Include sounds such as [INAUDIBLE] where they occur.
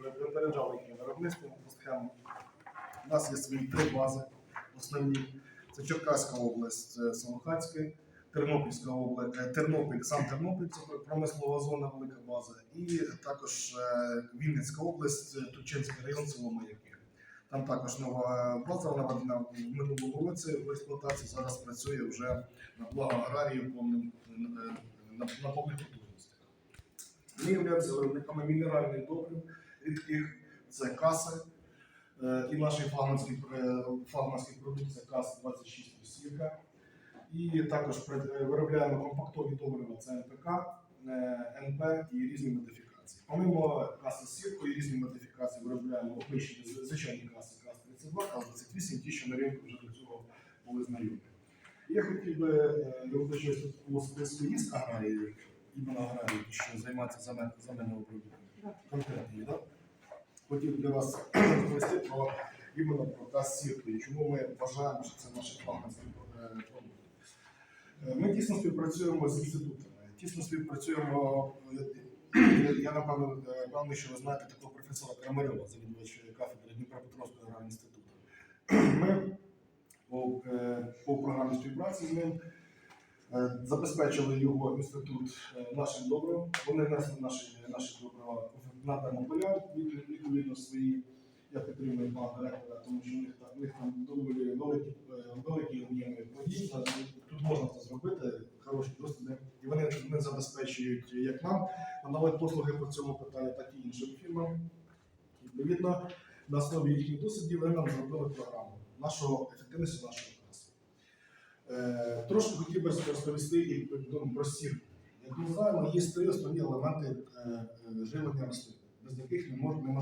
випереджали їхнє виробництво по схемам. У нас є свої три бази основні. Це Черкаська область, це Самохацьке, Тернопільська область, е, Тернопіль, сам Тернопіль, це промислова зона, велика база, і також е, Вінницька область, Тучинський район, село Маяки. Там також нова база, вона в минулому році в експлуатації, зараз працює вже на благо аграріїв е, на повних потужностях. Ми являємося виробниками мінеральних добрив рідких, це каси. Е, І наш флагманський, пр- флагманський продукт це КАС 26 Російка. І також е, виробляємо компактові добрива, це НПК, е, НП і різні модифікації. Помимо каси з сіркою і різні модифікації виробляємо обичні звичайні каси КАС 32, КАС 28, ті, що на ринку вже до цього були знайомі. Я хотів би е, я уточнити списку є аграрії, іменно аграрії, що займаються земель- земельним обробітком. Конкретно, так? Хотів для вас [CLEARS THROAT] розповісти про іменно про газ сіркою. Чому ми вважаємо, що це наш флагманський е, продукт. Е, Ми тісно співпрацюємо з інститутами, тісно співпрацюємо. е, Я напевно е, певний, що ви знаєте такого професора Крамарьова, завідувач кафедри Дніпропетровського аграрного інституту. [CLEARS THROAT] Ми по, по програмі співпраці з ним забезпечили його інститут нашим добривом. Вони внесли наші, наші добрива в напрямок поля, від- відповідно свої. Я підтримую пана директора, тому що в них в них там доволі великі, е, великі об'єми подій. Тут можна це зробити, хороші досвіди. І вони не забезпечують як нам надавати послуги по цьому питанню, так і іншим фірмам. Відповідно, на основі їхніх досвідів вони нам зробили програму нашого ефективності нашого класу. Е, трошки хотів би розповісти і про сірку. Як ми знаємо, є три основні елементи е, е, живлення рослин, без яких не можна